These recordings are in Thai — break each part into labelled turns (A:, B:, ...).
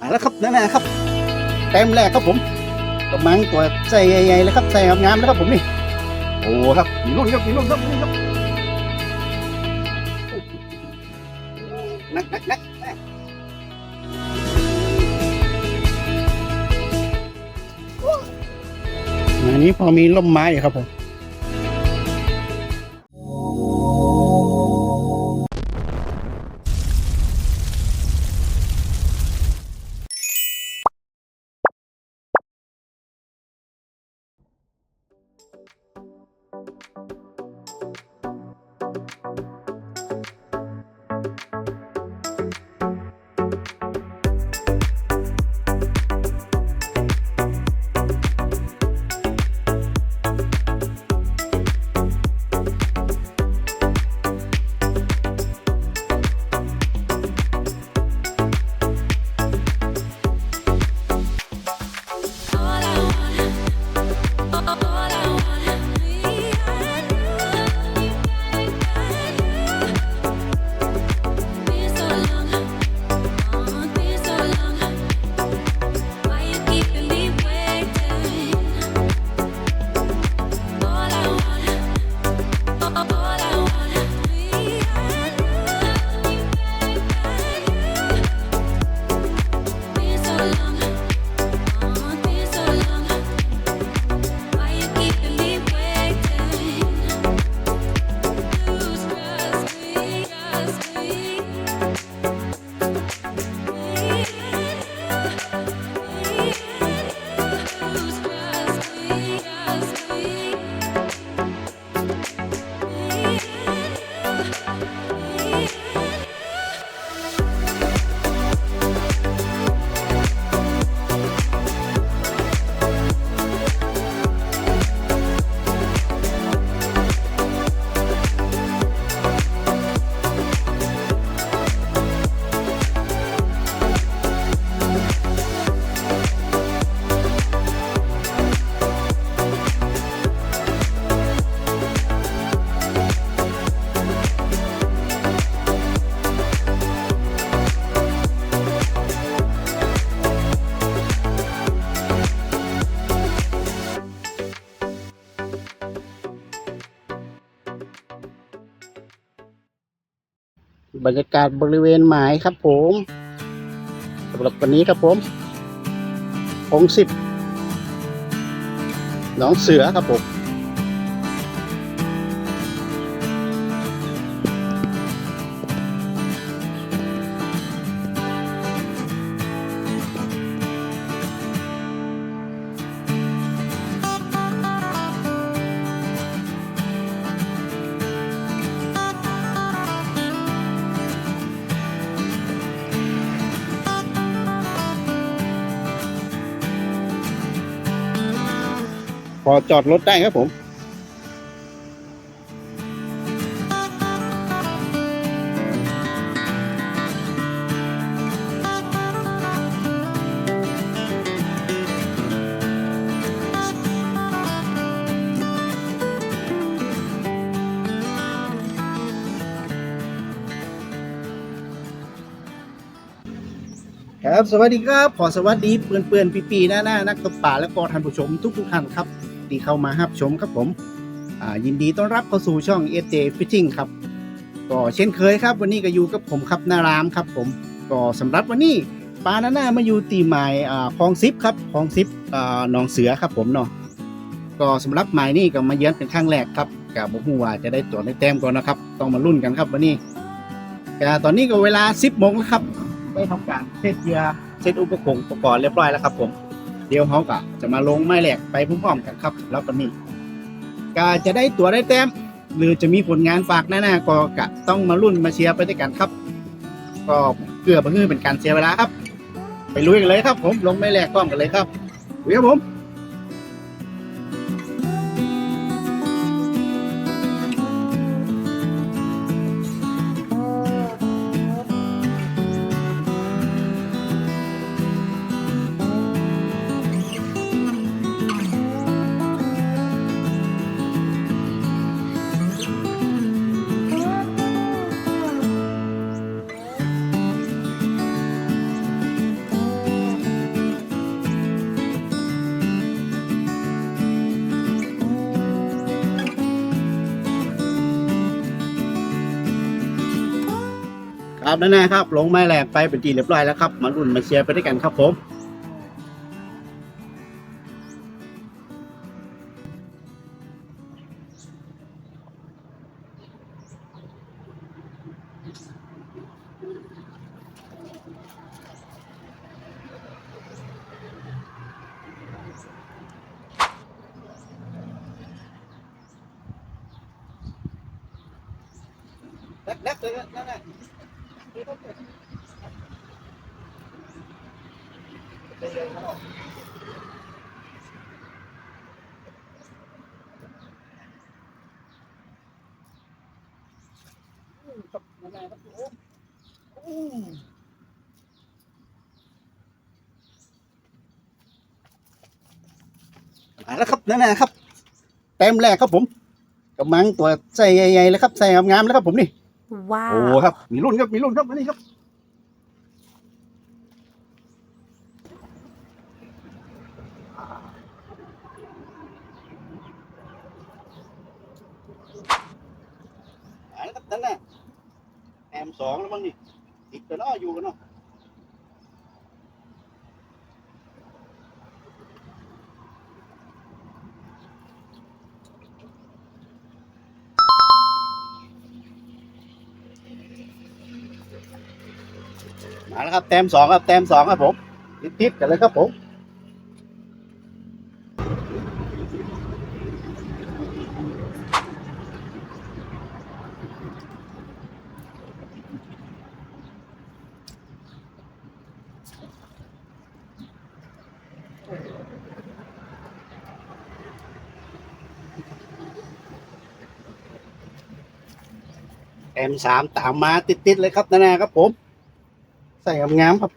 A: มาแล้วครับนั่นแหละครับเต็มแรกครับผมกระมังตัวใส่ใหญ่ๆเลยครับใส่งามๆนะครับผมนี่โอ้ครับมีรุ่นครับมีรุ่นครับมีรุ่นครับนักนักนักอันนี้พอมีล่มไม้อยู่ครับผม บรรยากาศบริเวณหมายครับผมสำหรับวันนี้ครับผมองสิบน้องเสือครับผม พอจอดรถได้ครับผม ครับ สวัสดีครับ ขอสวัสดีเพื่อนเพื่อนๆปีๆหน้าหน้านักตกป่าและก็ท่านผู้ชมทุกทุกๆท่านครับ ที่เข้ามารับชมครับผมยินดีต้อนรับเข้าสู่ช่อง AJ Fishing ครับก็เช่นเคยครับ วันนี้ก็อยู่กับผมครับนารามครับผมก็สำหรับวันนี้ปลาหน้าหน้ามาอยู่ตีหมายอ่คลองซิปครับคลองซิปหนองเสือครับผมเนาะก็สำหรับหมายนี้ก็มาเยือนเป็นครั้งแรกครับกับบอกว่าจะได้ตัวได้แต้มก่อนนะครับ ต้องมาลุ้นกันครับวันนี้ก็ตอนนี้ก็เวลา 10โมงแล้วครับได้ทำการเซตเกียร์เซตอุปกรณ์อุปกรณ์เรียบร้อยแล้วครับผม เดี๋ยวเขาก็จะมาลงไม้แหลกไปพร้อมๆกันครับแล้วกันนี้ก็จะได้ตัวได้แต้ม หรือจะมีผลงานฝากหน้าๆก็กะต้องมารุ่นมาเชียร์ไปด้วยกันครับ ก็เกือบเพื่อเป็นการเสียเวลาครับ ไปลุยกันเลยครับ ผมลงไม้แหลกพร้อมกันเลยครับลุยครับผม ครับนั่นนะครับลงไม้แหลกไปเป็นทีเรียบร้อยแล้วครับ มารุ่นมาเชียร์ไปด้วยกันครับผมแรกๆเลยนั่นแหละ มาแล้วครับนั่นแหละครับ เต็มแรกครับผมกำลังตัวใส่ใหญ่ๆเลยครับใส่งามๆแล้วครับผมนี่
B: ว้า
A: โอ้
B: ว
A: ครับ มีรุ่นครับ มีรุ่นครับอันนี้ครับ หายแล้วครับนั่นแหละแอมสองแล้วมั้งนี่อีกตัวน้ออยู่กันเนาะ มาแล้วครับแต้มสองครับแต้มสองครับผมติดๆกันเลยครับผมแอมสามตามมาติดๆเลยครับนานาครับผม ใส่งามครับ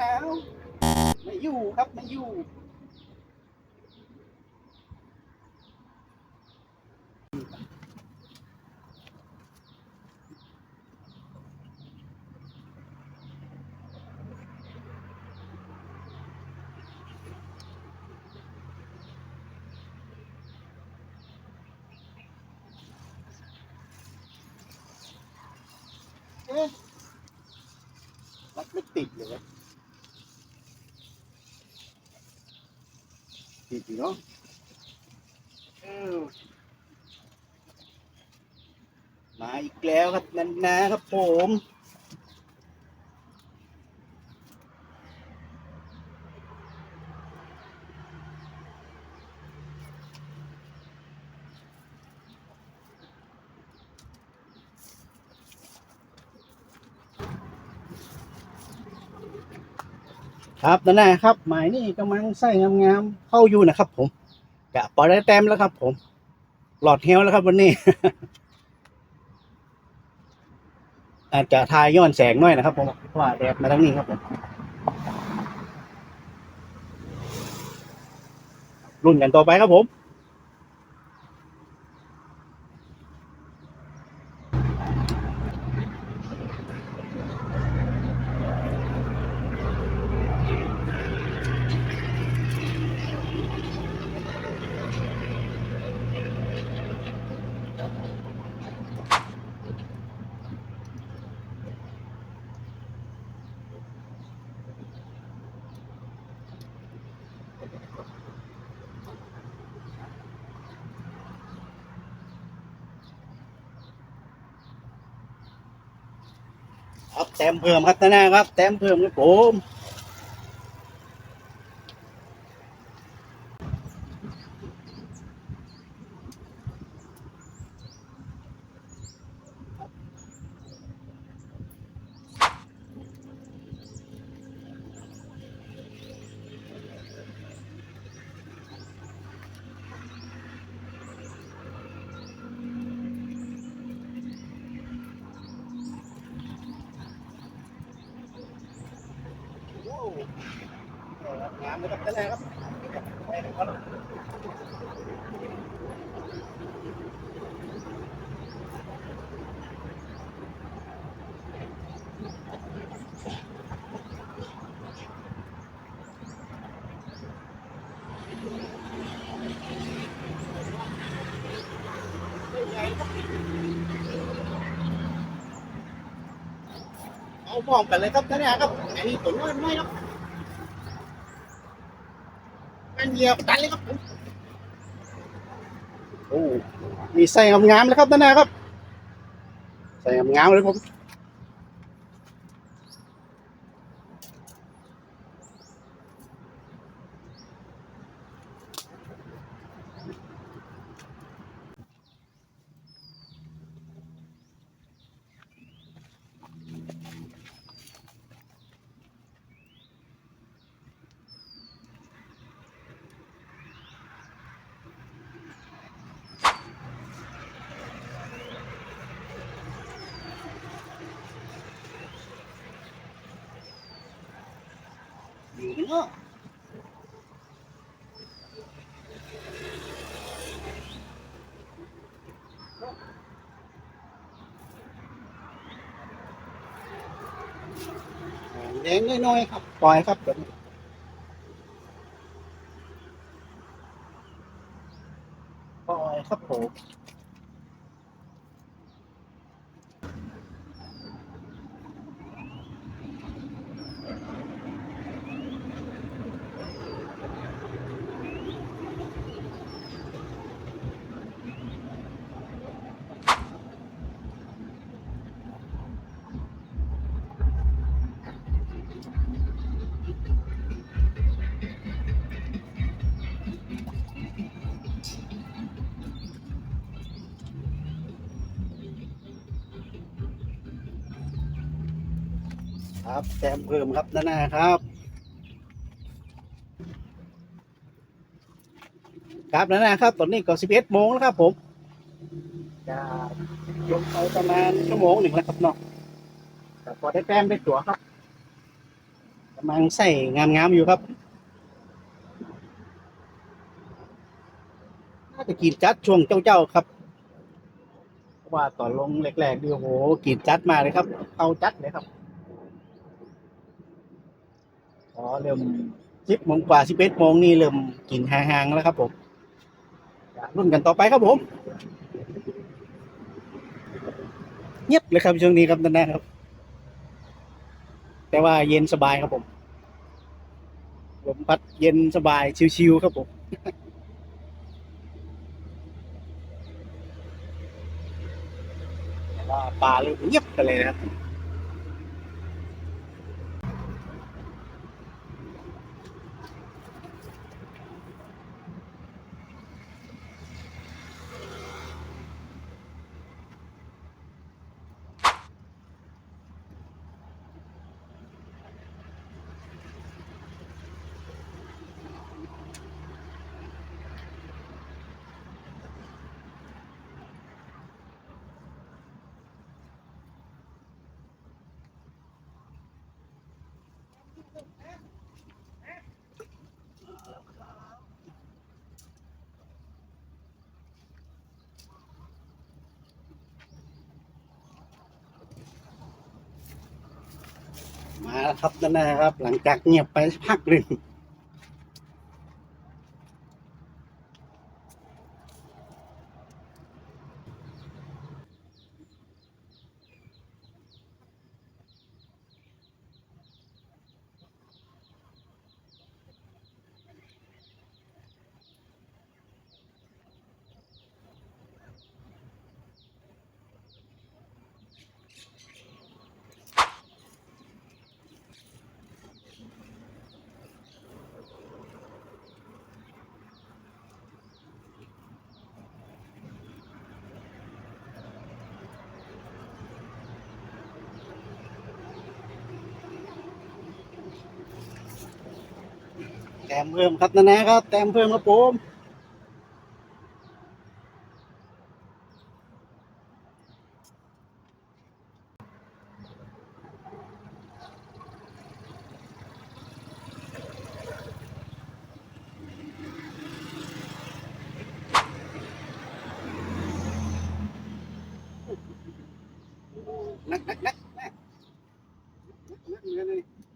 A: อาไม่อยู่ครับไม่อยู่ เอ๊ะรัดไม่ติดเลยวะ ติดอยู่ เนาะเออมาอีกแล้วครับนันนะครับผม ครับนั่นหนะครับ หมายนี่กำลังใส่งามๆเข้าอยู่นะครับ ผมกะปล่อยได้เต็มแล้วครับ ผม หลอดเฮลแล้วครับ วันนี้ อาจจะทายย้อนแสงหน่อยนะครับ ผมเพราะว่าแดดมาทั้งนี้ครับผมรุ่นกันต่อไปครับผม แต้มเพิ่มครับตานะครับ แต้มเพิ่มครับผมามเลยครับนั่แรับไปครับเอาพร้อมกันเลยครับนั่นแหละครับอันนี้ตัวน้อยน้อยครับอันเดียวตันเลยครับผมโอ้มีใส่งามๆเลยครับนั่นแหละครับ ใส่งามๆเลยผม แดงน้อยๆครับ ปล่อยครับเดี๋ยวนี้ปล่อยครับผม ครับแต้มเพิ่มครับนั่นนะครับ ครับนั่นนะครับ ตอนนี้ก็สิบเอ็ดโมงแล้วครับผมจะลงไปประมาณชั่วโมงหนึ่งแล้วครับเนาะแต่พอได้แต้มได้ตัวครับกำลังใส่งามๆอยู่ครับน่าจะกินจัดช่วงเจ้าๆครับเพราะว่าต่อลงแรกๆดีโอ้โหกินจัดมาเลยครับ เอาจัดเลยครับ อ๋อ เริ่มสิบโมงกว่าสิบเอ็ดโมงนี่เริ่มกินห่างๆแล้วครับผมรุ่นกันต่อไปครับผม เงียบเลยครับช่วงนี้ครับนั่นนะครับ แต่ว่าเย็นสบายครับผมลมพัดเย็นสบายชิวๆครับผมแต่ว่าป่าเริ่มเงียบกันเลยนะครับ ครับนั่นนะครับ หลังจากเงียบไปพักหนึ่ง ต้มเพิ่มครับนะนะครับ แต้มเพิ่มครับผมนักนักนักนักนักนักนักนักนัก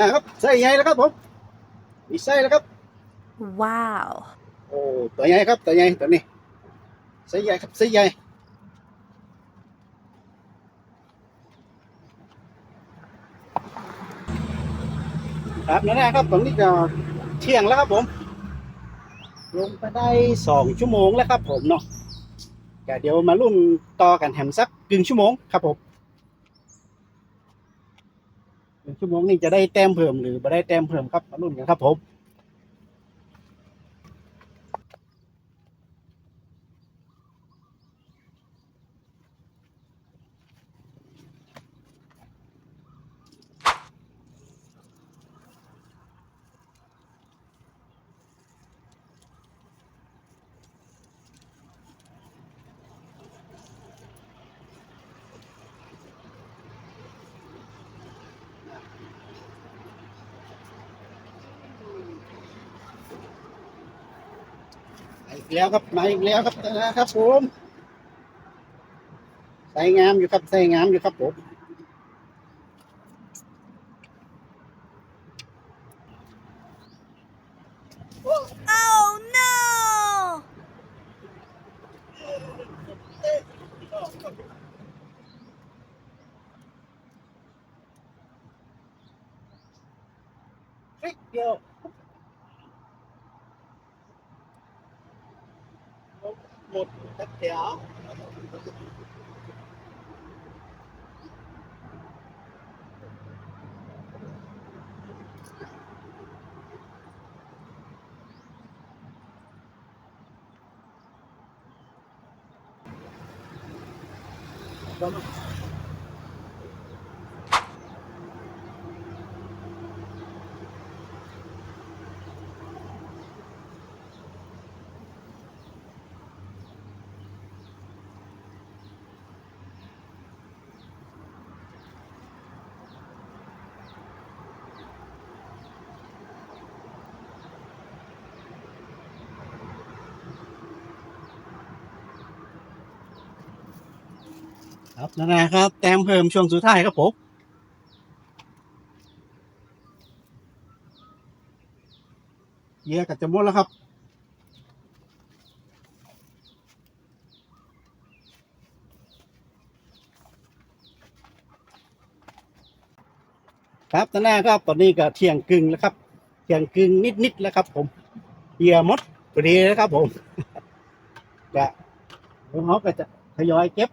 A: อ่าครับไส้ใหญ่แล้วครับผมมีไส้แล้วครับ
B: Wow.
A: โอ้ตัวใหญ่ครับตัวใหญ่ตัวนี้ไส้ใหญ่ครับไส้ใหญ่ครับนั่นแหละครับตรงนี้ก็เที่ยงแล้วครับผม ลงไปได้สองชั่วโมงแล้วครับผมเนาะก็เดี๋ยวมารุ่นต่อกันแฮมสักกึ่งชั่วโมงครับผมหนึ่ง ชั่วโมงนี่จะได้แต้มเพิ่มหรือไม่ได้แต้มเพิ่มครับมารุ่นกันครับผม อีกแล้วครับมาอีกแล้วครับนะครับผมใส่งามอยู่ครับใส่งามอยู่ครับผม
B: Oh no!
A: คลิกเดียวหมดแป๊บเดียว ค รับนั่นนะครับ แต้มเพิ่มช่วงสุดท้ายครับผมเยอะกับจะหมดแล้วครับครับตอนหน้าครับตอนนี้ก็เที่ยงกึ่งแล้วครับ เที่ยงกึ่งนิดๆแล้วครับ ผมเยื่อหมดพอดีแล้วครับผมจะเดี๋ยวเขาก็จะทยอยเก็บ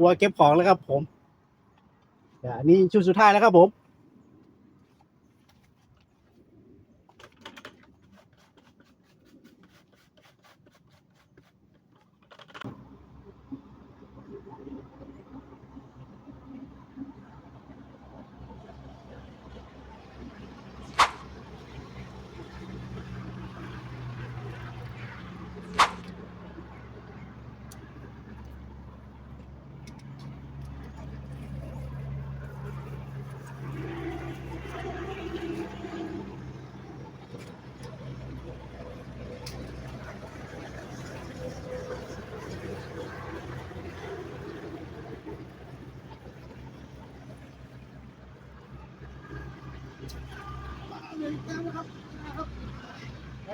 A: กลัวเก็บของแล้วครับผมอันนี้ชุดสุดท้ายแล้วครับผม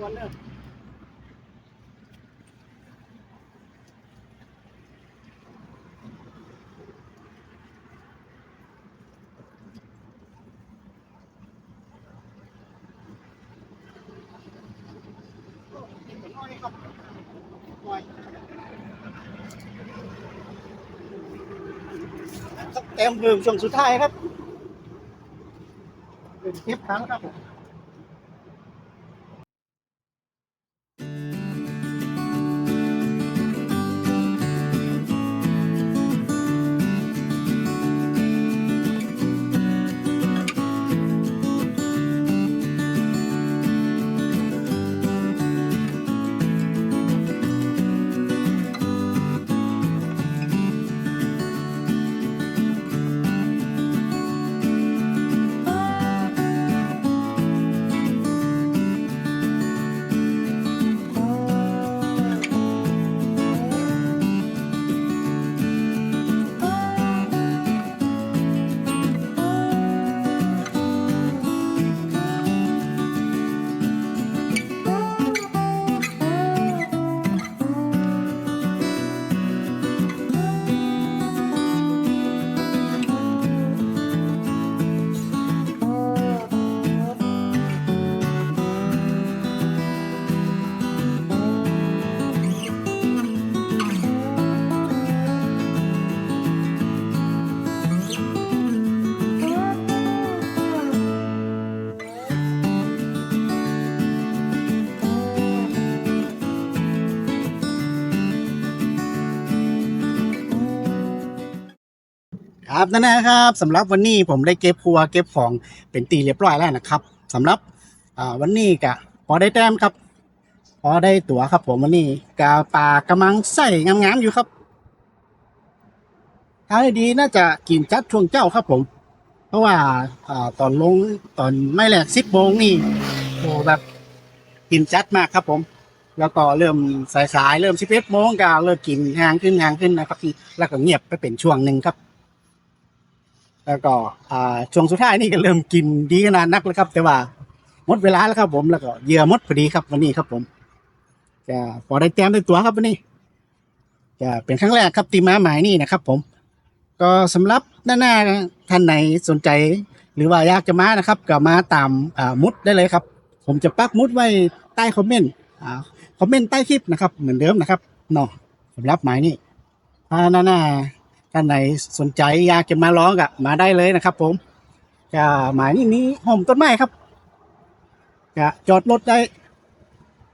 A: ก่อนเนอเต็มเพิ่มช่วงสุดท้ายครับเป็นเก็บครั้งครับผม ครับนั่นนะครับสำหรับวันนี้ผมได้เก็บครัวเก็บของเป็นตีเรียบร้อยแล้วนะครับสำหรับวันนี้กะพอได้แต้มครับ พอได้ตั๋วครับ ผมวันนี้กาปลากำลังใส่งามๆอยู่ครับท้ายดีน่าจะกินจัดช่วงเจ้าครับผม เพราะว่าอตอนลงตอนไม่แหลกสิบโมงนี่โอ้แบบกินจัดมากครับผม แล้วก็เริ่มสายๆเริ่มสิบเอ็ดโมงก็เริ่มกินห่างขึ้นห่างขึ้นนะครับพี่แล้วก็เงียบไปเป็นช่วงหนึ่งครับ แล้วก็อ่าช่วงสุดท้ายนี่ก็เริ่มกินดีขนาดนักแล้วครับ แต่ว่าหมดเวลาแล้วครับ ผมแล้วก็เหยื่อหมดพอดีครับวันนี้ครับ ผมจะพอได้แต้มได้ตัวครับวันนี้จะเป็นครั้งแรกครับตีม้าหมายนี่นะครับ ผม ก็สำหรับหน้าๆท่านไหนสนใจ หรือว่าอยากจะมานะครับ ก็มาตามมุดได้เลยครับ ผมจะปักมุดไว้ใต้คอมเมนต์คอมเมนต์ใต้คลิปนะครับ เหมือนเดิมนะครับเนาะสำหรับหมายนี่ถ้าหน้า ท่านไหนสนใจอยากจะมาร้องกะมาได้เลยนะครับ ผมจะหมายนี้นี้ห่มต้นไม้ครับจะจอดรถได้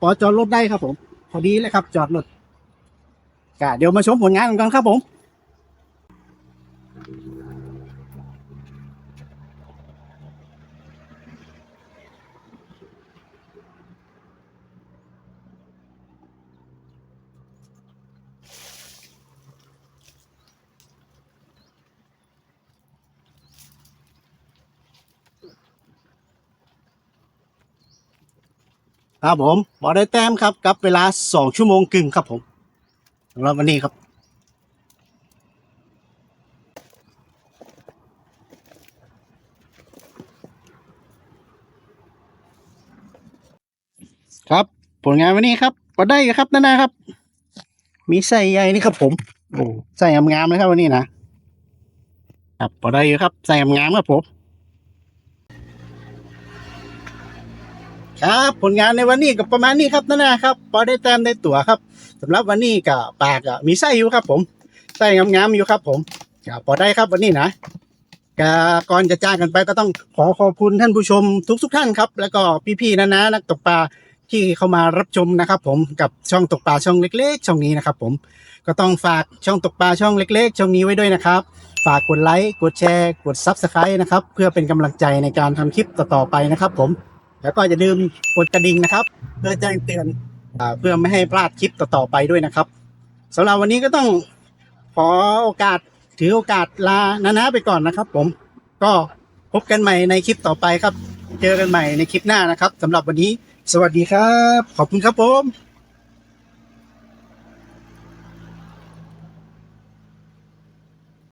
A: พอจอดรถได้ครับผม พอดีเลยครับ จอดรถก็เดี๋ยวมาชมผลงานกันก่อนครับผม ครับผมบอได้แต้มครับกับเวลาสองชั่วโมงครึ่งครับผมสำหรับวันนี้ครับครับผลงานวันนี้ครับก็ได้อยู่ครับนั่นนะครับ มีไส้ใหญ่นี่ครับผมโอ้ไส้งามๆเลยครับวันนี้นะครับพอได้อยู่ครับไส้งามๆครับผม ครับผลงานในวันนี้ก็ประมาณนี้ครับนั่นนะครับพอได้แต้มได้ตั๋วครับสำหรับวันนี้ก็ปาก็มีไส้อยู่ครับ ผมไส้งามๆอยู่ครับ ผมก็พอได้ครับวันนี้นะก,ก่อนจะจ้างกันไปก็ต้องขอขอบคุณท่านผู้ชมทุกๆท่านครับ แล้วก็พี่ๆนะนะนักตกปลาที่เข้ามารับชมนะครับ ผมกับช่องตกปลาช่องเล็ก ๆ ช่องนี้นะครับ ผมก็ต้องฝากช่องตกปลาช่องเล็ก ๆ ช่องนี้ไว้ด้วยนะครับ ฝากกดไลค์กดแชร์ กดซับสไครต์นะครับ เพื่อเป็นกำลังใจในการทำคลิปต่อๆไปนะครับ ผม แล้วก็อย่าลืมกดกระดิ่งนะครับ เพื่อแจ้งเตือนอเพื่อไม่ให้พลาดคลิปต่อๆไปด้วยนะครับสำหรับวันนี้ก็ต้องขอโอกาสถือโอกาสลานานะไปก่อนนะครับ ผมก็พบกันใหม่ในคลิปต่อไปครับ เจอกันใหม่ในคลิปหน้านะครับสำหรับวันนี้ สวัสดีครับ ขอบคุณครับผม